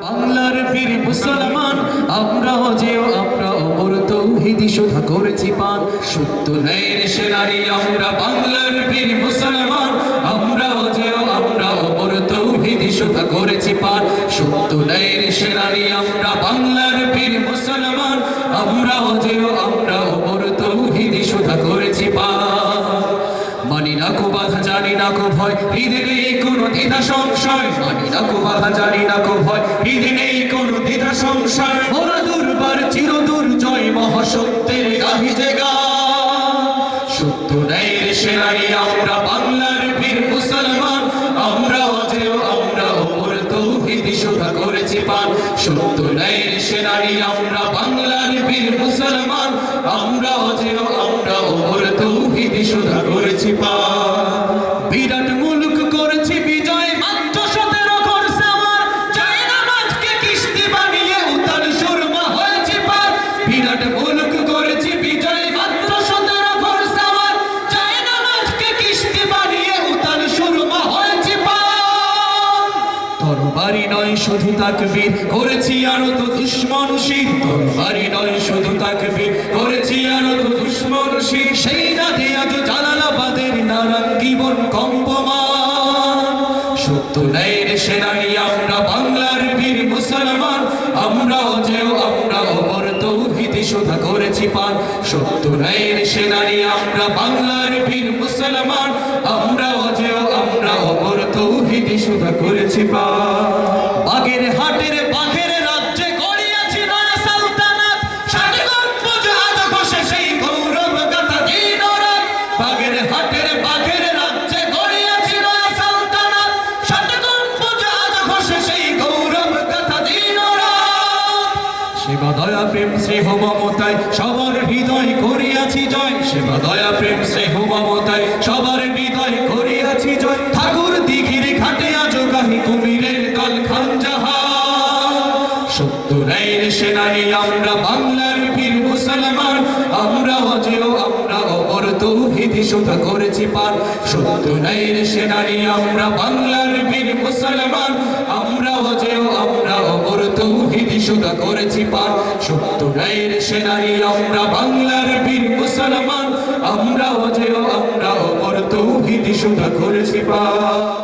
বাংলার বীর মুসলমান, আমরাও যেও আমরা অমর তৌহিদি শোধা করেছি পান। সত্য ন্যায়ের সেনারি আমরা বাংলার বীর মুসলমান আমরা যেও আমরা অমর তৌহিদি শোধা করেছি পান। সত্য ন্যায়ের সেনারি আমরা বাংলার বীর মুসলমান আমরা না ভয় হৃদে নেই কোনো দ্বিধা সংশয়। মানি না বাধা, জানি না ভয় হৃদে নেই কোনো দ্বিধা সংশয়। মোরা দুর্বার চির দুর্জয় মহাসত্যের গাহি জেগা। সত্য ন্যায়ের সেনারি আমরা, বাংলার বীর মুসলমান। আমরা অজেয় আমরা ওমর তৌহিদি শোধা করেছি পান। সত্য ন্যায়ের সেনারি আমরা, বাংলার বীর মুসলমান। আমরা অজেয় আমরা ওমর তৌহিদি শোধা করেছি পান। শুধু তাকবীর করেছি আরও তো দুশ্মন শির। তরবারি নয় শুধু তাকবীর করেছি আরও তো দুশ্মন শির। সেই রাতে আজ জালালাবাদের নারায়ণ জীবন কম্পমান। সত্য ন্যায়ের সেনাই আমরা বাংলার বীর মুসলমান। আমরা যেও আমরা অমর তৌহিদি শোধা করেছি পান। সত্য ন্যায়ের সেনাই আমরা বাংলার বীর মুসলমান। আমরা সেবা দয়া প্রেম স্নেহ মমতায় সবার হৃদয় করিয়াছি জয়। সেবা দয়া প্রেম স্নেহ মমতায় সবার হৃদয় করিয়াছি জয়। ঠাকুর দিঘির ঘাটে আজ গাহি কুমিরের দল খান সত্য ন্যায়ের সেনানি, আমরা বাংলার বীর মুসলমান। আমরা অজেয়, আমরা অমর তৌহিদি শোধা করেছি পান সত্য ন্যায়ের সেনানি, আমরা বাংলার বীর মুসলমান আমরা অজেয় আমরা অমর শোধা করেছি পার সত্য গায়ের সেনারি আমরা বাংলার বীর মুসলমান। আমরা অজেয় আমরা অমর তৌহিদি সুদা করেছি পান